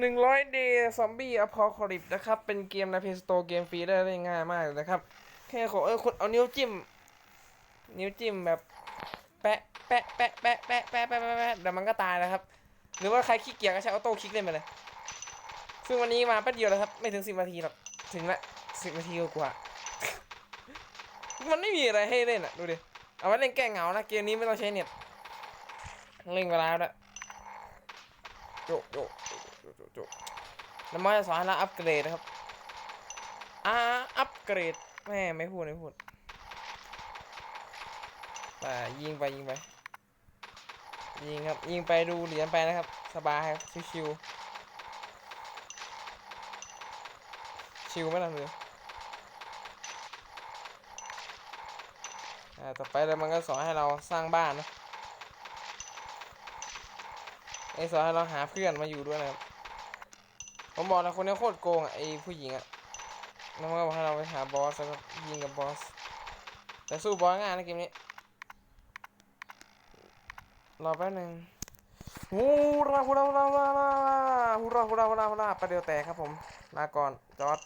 หนึ่งร้อยเดย์ซอมบี้อพอคลิปนะครับ เป็นเกมในเพย์สโตร์เกมฟรีได้ได้ง่ายมากเลยนะครับ แค่ขอเออคุณเอานิ้วจิ้ม นิ้วจิ้มแบบแปะแปะแปะแปะแปะแปะแปะแปะแปะเดี๋ยวมันก็ตายแล้วครับ หรือว่าใครขี้เกียจก็ใช้ออโต้คลิกเล่นไปเลย ซึ่งวันนี้มาแป๊บเดียวแล้วครับ ไม่ถึงสิบนาทีหรอก ถึงละสิบนาทีกว่า มันไม่มีอะไรให้เล่นอะ ดูดิ เอาไว้เล่นแก้เหงานะ เกมนี้ไม่ต้องใช้เน็ต เล่นเวลาแล้วโจโจ จโจโจแล้วมันจะสอนให้เราอัปเกรดนะครับอ่าอัปเกรดแม่ไม่พูดไม่พูดไปยิงไปยิงไปยิงครับยิงไปดูเหรียญไปนะครับ สบายครับชิวๆชิวไหมล่ะเลยอ่าต่อไปแล้วมันก็สอนให้เราสร้างบ้านนะไอสอนให้เราหาเพื่อนมาอยู่ด้วยนะครับ ผมบอกแล้วคนนี้โคตรโกงอะไอ้ผู้หญิงอะแล้วมันก็บอกให้เราไปหาบอสแล้วก็ยิงกับบอส แต่สู้บอสง่ายนะเกมนี้ รอแป๊บหนึ่งฮูราฮูราฮูราฮูราฮูราฮูราฮูราฮูราประเดี๋ยวแตกครับผมลาก่อนจอร์ด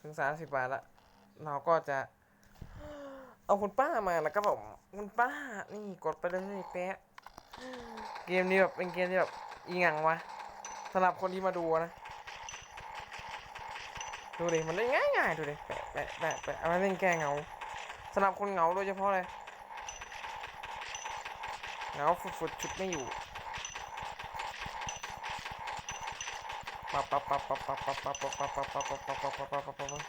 ถึงสามสิบบาทละ เราก็จะ เอาคุณป้ามาแล้วก็ผมคุณป้า นี่กดไปเลยแป๊ะเกมนี้แบบเป็นเกมที่แบบอีหงังวะ สำหรับคนที่มาดูนะ ดูดิมันเล่นง่ายๆดูดิแปะแปะแปะแปะเอาไว้เล่นแก้เหงาสำหรับคนเหงาโดยเฉพาะเลยเหงาฝุดๆชุดไม่อยู่ปับปับปับปับปับปับปับปับปับปับปับปับปับปับปับปับปับปับ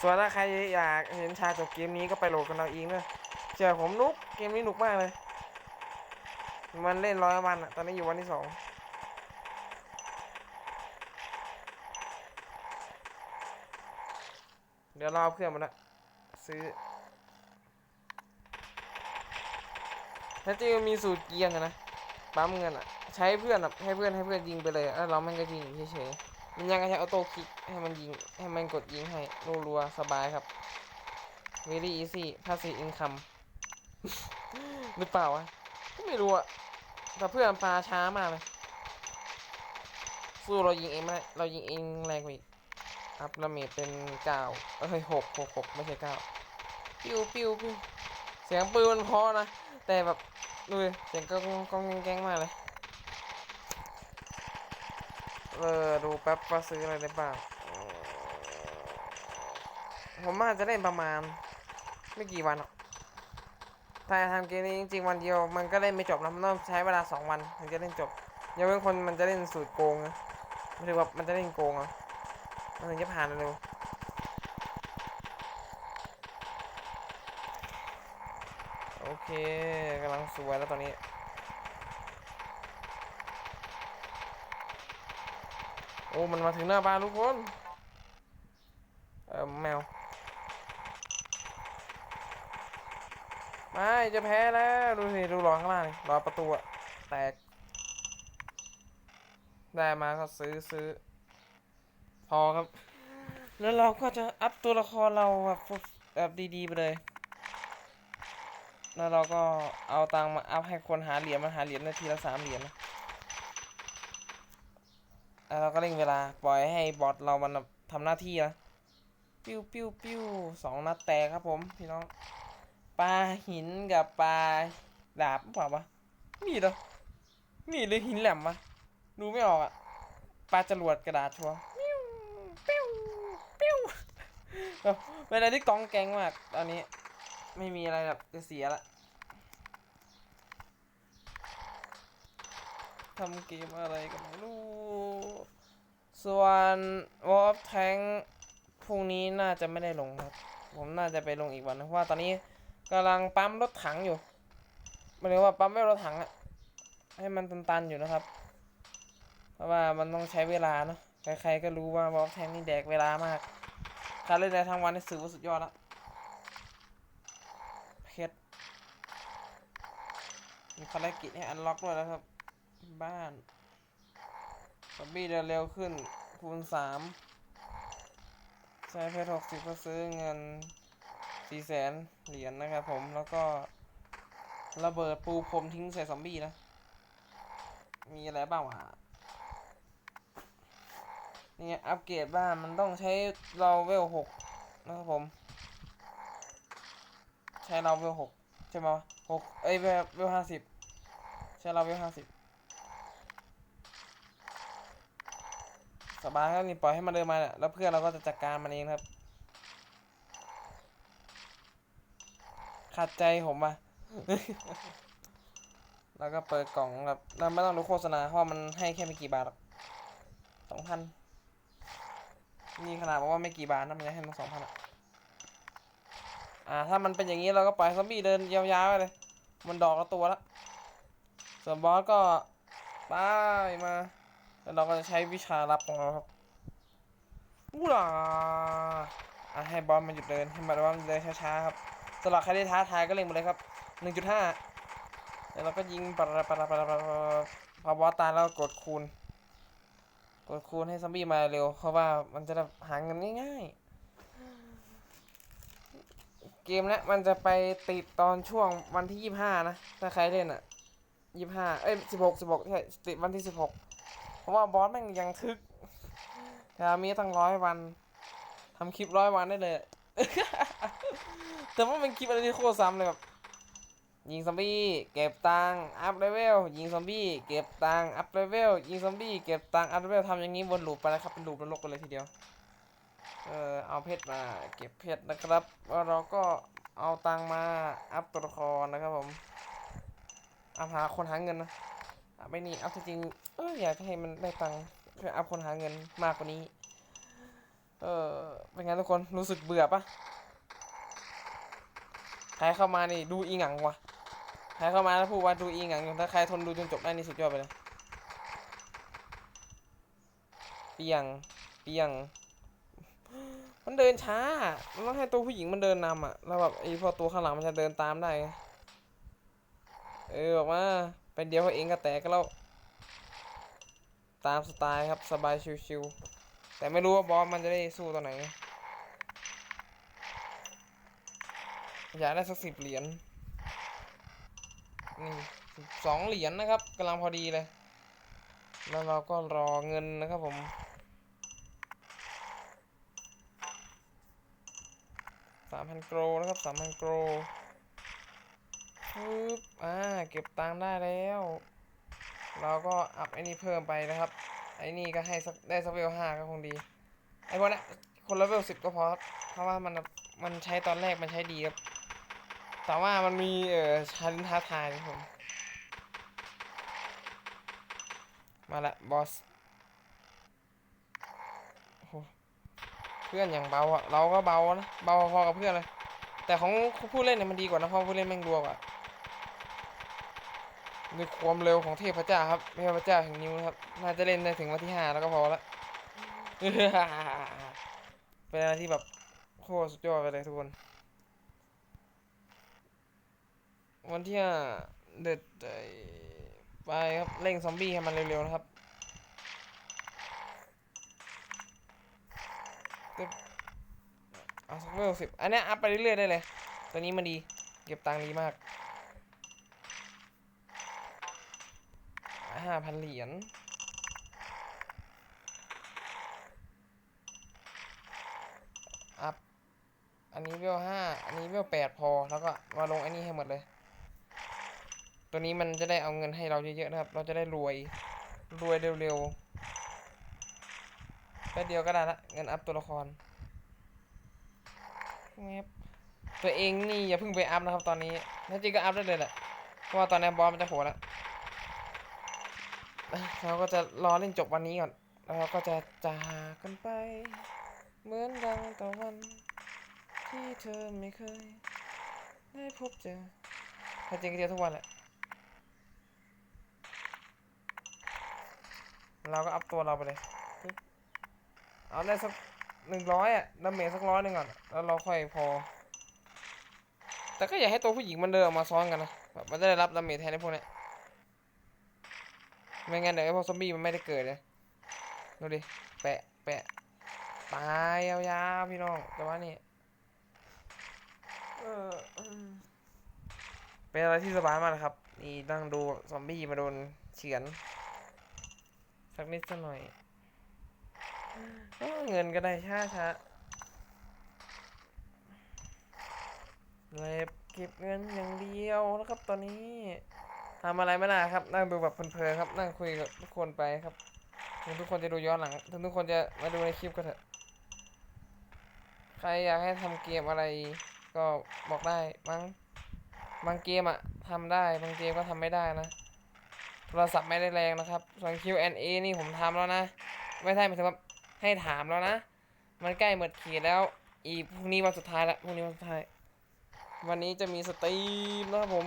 ส่วนถ้าใครอยากเห็นชาจบเกมนี้ก็ไปโหลดกันเอาเองเนอะเจอผมนุกเกมนี้หนุกมากเลย มันเล่นร้อยวันอะตอนนี้อยู่วันที่สอง เดี๋ยวเรอเพื่อนมาละซื้อถ้าจริงมีสูตรเกียร์นะปั๊มเงินอะ ใช้เพื่อนอะให้เพื่อนให้เพื่อนยิงไปเลยแล้วเราแมันก็ยิงเฉยๆมันยังก็ใช้ออโต้คลิกให้มันยิงให้มันกดยิงให้รัวๆสบายครับ very easy passive income หรือเปล่าวะก็ไม่รู้อะแต่เพื่อนปลาช้ามากเลยสู้เรายิงเองไม่ได้เรายิงเองแรงกว่าอีก อัพละเมดเป็นเก้าเอ้ยหกหกหกไม่ใช่เก้าปิ้วปิ้วปิ้วเสียงปืนมันเพอนะ แต่แบบดูเสียงก็กองแกงมากเลยเออดูแป๊บว่าซื้ออะไรได้บ้างผมอาจจะเล่นประมาณ ไม่กี่วันหรอกถ้าทำเกมนี้จริงๆวันเดียวมันก็เล่นไม่จบนะมันต้องใช้เวลาสองวันถึงจะเล่นจบย่าเป็นคนมันจะเล่นสูตรโกงนะไม่ใช่ว่ามันจะเล่นโกงอะ มันถึงจะผ่านเร็วโอเคกำลังสวยแล้วตอนนี้โอ้มันมาถึงหน้าบ้านทุกคน เออแมวไม่จะแพ้แล้ว ดูสิ ดูรอข้างล่างรอประตูอะแตก ได้มาก็ซื้อซื้อ พอครับ แล้วเราก็จะอัพตัวละครเราแบบแบบดีๆไปเลย แล้วเราก็เอาตังค์มาอัพให้คนหาเหรียญมาหาเหรียญนาทีละสามเหรียญนะแล้วเราก็เร่งเวลาปล่อยให้บอทเรามันทำหน้าที่นะปิ้วปิ้วปิ้วสองนัดแตกครับผมพี่น้องปลาหินกับปลาดาบเปล่าวะนี่เหรอนี่หรือหินแหลมวะดูไม่ออกอะปลาจรวดกระดาษชัวร์ปิ้วปิ้ว ปิ้วเออเวลาที่กองแกงมากตอนนี้ ไม่มีอะไรแบบจะเสียละทำเกมอะไรกันไม่รู้ ส่วนวอล์ฟแทงพรุ่งนี้น่าจะไม่ได้ลงครับ ผมน่าจะไปลงอีกวันนะเพราะว่าตอนนี้กำลังปั๊มรถถังอยู่หมายถึงว่าปั๊มไม่รถถังอะให้มันตันๆอยู่นะครับ เพราะว่ามันต้องใช้เวลาเนาะ ใครๆก็รู้ว่าวอลแทงนี่แดกเวลามากถ้าเล่นได้ทั้งวันนี่ถือว่าสุดยอดละเพชรมีภารกิจให้อันล็อกด้วยนะครับ บ้านซอมบี้เดินเร็วขึ้น คูณสามใช้เพชรหกสิบก็ซื้อเงินสี่แสนเหรียญนะครับผมแล้วก็ระเบิดปูพรมทิ้งใส่ซอมบี้นะ มีอะไรบ้างวะ นี่อัปเกรดบ้านมันต้องใช้เราเวลหกนะครับผม ใช้เราเวลหกใช่ไหมหกเอ้ยเวลห้าสิบใช้เราเวลห้าสิบสบายครับนี่ปล่อยให้มันเดินมาเนี่ยแล้วเพื่อนเราก็จะจัดการมันเองครับขัดใจผมปะแล้วก็เปิดกล่องแบบเราไม่ต้องดูโฆษณาเพราะมันให้แค่ไม่กี่บาทหรอกสองพัน นี่ขนาดบอกว่าไม่กี่บาทนะมันยังให้มาสองพันอะอ่าถ้ามันเป็นอย่างนี้เราก็ปล่อยซอมบี้เดินยาวๆไปเลย มันดอกละตัวละส่วนบอสก็ป้ายมา แล้วเราก็จะใช้วิชาลับของเราครับอู้หล่าอะให้บอสมันหยุดเดินให้มันว่ามันเดินช้าๆครับสำหรับใครที่ท้าทายก็เล็งไปเลยครับ 1.5แล้วเราก็ยิงปะระปะปะปะพอบอสตายแล้วกดคูณ กดคูณให้ซอมบี้มาเร็ว เพราะว่ามันจะได้หาเงินง่ายๆ เกมนี้ยมันจะไปติดตอนช่วงวันที่25นะ ถ้าใครเล่นอะ25เอ้ย16 16ใช่ติดวันที่16เพราะว่าบอสม่งยังทึกแต่มีตั้งร้อยวันทำคลิปร้อยวันได้เลย แต่ว่าเป็นคลิปอะไรที่โคตรซ้ำเลยแบบ ยิงซอมบี้เก็บตังอัพเลเวลยิงซอมบี้เก็บตังอัพเลเวลยิงซอมบี้เก็บตังอัพเลเวลทำอย่างนี้วนลูปไปนะครับเป็นลูปนรกไปเลยทีเดียวเออเอาเพชรมาเก็บเพชรนะครับแล้วเราก็เอาตังมาอัพตัวละครนะครับผมอัพหาคนหาเงินนะไม่นี่อัพจริงเอออยากให้มันได้ตังเพื่ออัพคนหาเงินมากกว่านี้ เออเป็นไงทุกคนรู้สึกเบื่อปะใครเข้ามานี่ดูอีหงังวะ ใครเข้ามาแล้วพูดว่าดูอีหงังอยู่ถ้าใครทนดูจนจบได้นี่สุดยอดไปเลยเปียงเปียง มันเดินช้ามันต้องให้ตัวผู้หญิงมันเดินนำอะแล้วแบบไอ้พอตัวข้างหลังมันจะเดินตามได้เออบอกว่าไปเดียวเขาเองก็แตกก็แล้วตามสไตล์ครับสบายชิวๆแต่ไม่รู้ว่าบอสมันจะได้สู้ตัวไหนอยากได้สักสิบเหรียญ นี่สองเหรียญนะครับกำลังพอดีเลย แล้วเราก็รอเงินนะครับผม สามพันโกรนะครับสามพันโกรปึ๊บอ่า เก็บตังค์ได้แล้ว เราก็อัพไอ้นี่เพิ่มไปนะครับ ไอ้นี่ก็ให้สักได้สักเวลห้าก็คงดี ไอ้พวกนี้คนละเวลสิบก็พอครับ เพราะว่ามันมันใช้ตอนแรกมันใช้ดีครับ แต่ว่ามันมีเอ่อชั้นท้าทายนะครับผม มาละบอสเพื่อนอย่างเบาอะเราก็เบานะเบาพอกับเพื่อนเลย แต่ของผู้เล่นเนี่ยมันดีกว่านะเพราะผู้เล่นแม่งรัวกว่าด้วยความเร็วของเทพเจ้าครับเทพเจ้าแห่งนิวครับน่าจะเล่นได้ถึงวันที่ห้าแล้วก็พอละเป็นอะไรที่แบบโคตรสุดยอดไปเลยทุกคน วันที่ห้าเด็ดไปครับเร่งซอมบี้ให้มันเร็วๆนะครับเอาสักเวลสิบอันนี้อัพไปเรื่อยๆได้เลย ตัวนี้มันดี เก็บตังค์ดีมากห้าพันเหรียญอัพ อันนี้เวลห้าอันนี้เวลแปดพอ แล้วก็มาลงไอ้นี่ให้หมดเลย ตัวนี้มันจะได้เอาเงินให้เราเยอะๆนะครับ เราจะได้รวย รวยเร็วๆแป๊บเดียวก็ได้ละเงินอัพตัวละครเงบตัวเองนี่อย่าเพิ่งไปอัพนะครับตอนนี้ ถ้าจริงก็อัพได้เลยแหละ เพราะว่าตอนนี้บอสมันจะโหดแล้วอะเราก็จะรอเล่นจบวันนี้ก่อน แล้วเราก็จะจากกันไป เหมือนดังตะวัน ที่เธอไม่เคย ได้พบเจอถ้าจริงก็เจอทุกวันแหละ เราก็อัพตัวเราไปเลยปึ๊บเอาได้สักหนึ่งร้อยอะดาเมจสักร้อยหนึ่งก่อน แล้วเราค่อยพอ แต่ก็อย่าให้ตัวผู้หญิงมันเดินออกมาซ้อนกันนะแบบมันจะได้รับดาเมจแทนไอ้พวกเนี้ยไม่งั้นเดี๋ยวไอ้พวกซอมบี้มันไม่ได้เกิดเลยดูดิ แปะ แปะ ตายยาวๆพี่น้อง แต่ว่านี่เอออืมเป็นอะไรที่สบายมากนะครับ นี่นั่งดูซอมบี้มาโดนเฉือน สักนิดสักหน่อยเอเงินก็ได้ช้าช้าเลยเก็บเงินอย่างเดียวนะครับตอนนี้ทำอะไรไม่ได้ครับ นั่งดูแบบเพลินๆครับ นั่งคุยกับทุกคนไปครับถึงทุกคนจะดูย้อนหลังถึงทุกคนจะมาดูในคลิปก็เถอะ ใครอยากให้ทำเกมอะไรก็บอกได้มั้งบางเกมอะทำได้บางเกมก็ทำไม่ได้นะ โทรศัพท์ไม่ได้แรงนะครับส่วน Q&A นี่ผมทำแล้วนะ ไม่ใช่หมายถึงว่าให้ถามแล้วนะ มันใกล้หมดขีดแล้ว อีพรุ่งนี้วันสุดท้ายละพรุ่งนี้วันสุดท้าย วันนี้จะมีสตรีมนะครับผม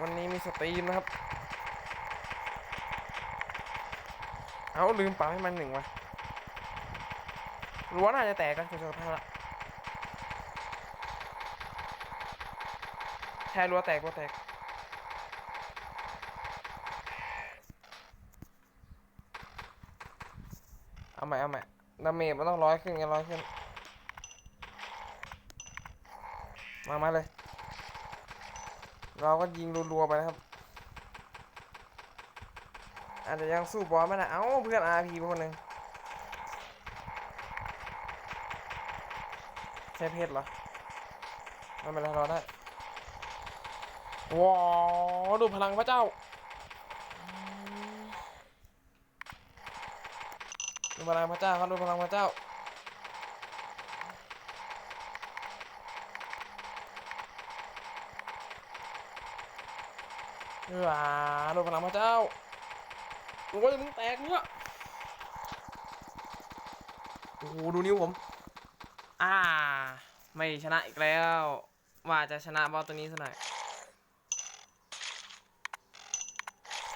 วันนี้มีสตรีมนะครับ เอาลืมปรับให้มันหนึ่งวะรั้วน่าจะแตกนะคุณสภาพละ แค่รั้วแตกรั้วแตก เอาใหม่เอาใหม่ดาเมจมันต้องร้อยขึ้นไงร้อยขึ้น มามาเลย เราก็ยิงรัวๆไปนะครับ อาจจะยังสู้บอสไม่ได้เอ้าเพื่อน RP เป็นคนหนึ่งใช่เพชรเหรอไม่เป็นไรรอได้ ว้าวดูพลังพระเจ้าดูพลังพระเจ้าครับดูพลังพระเจ้าเออดูพลังพระเจ้าโอ้ยมึงแตกเนี่ยโอ้โหดูนิ้วผม อ่า ไม่ชนะอีกแล้ว ว่าจะชนะบอสตัวนี้ซะหน่อย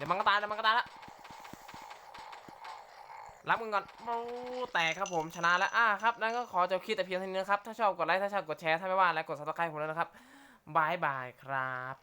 ดี๋ยวมันก็ตายเดี๋ยวมันก็ตายละรับมึงก่อนโอ้แตกครับผมชนะแล้วอ่าครับนั่นก็ขอจบคลิปแต่เพียงเท่านี้นะครับ ถ้าชอบกดไลค์ถ้าชอบกดแชร์ถ้าไม่ว่าแล้วกดซับสไครต์ผมด้วยนะครับบายบายครับ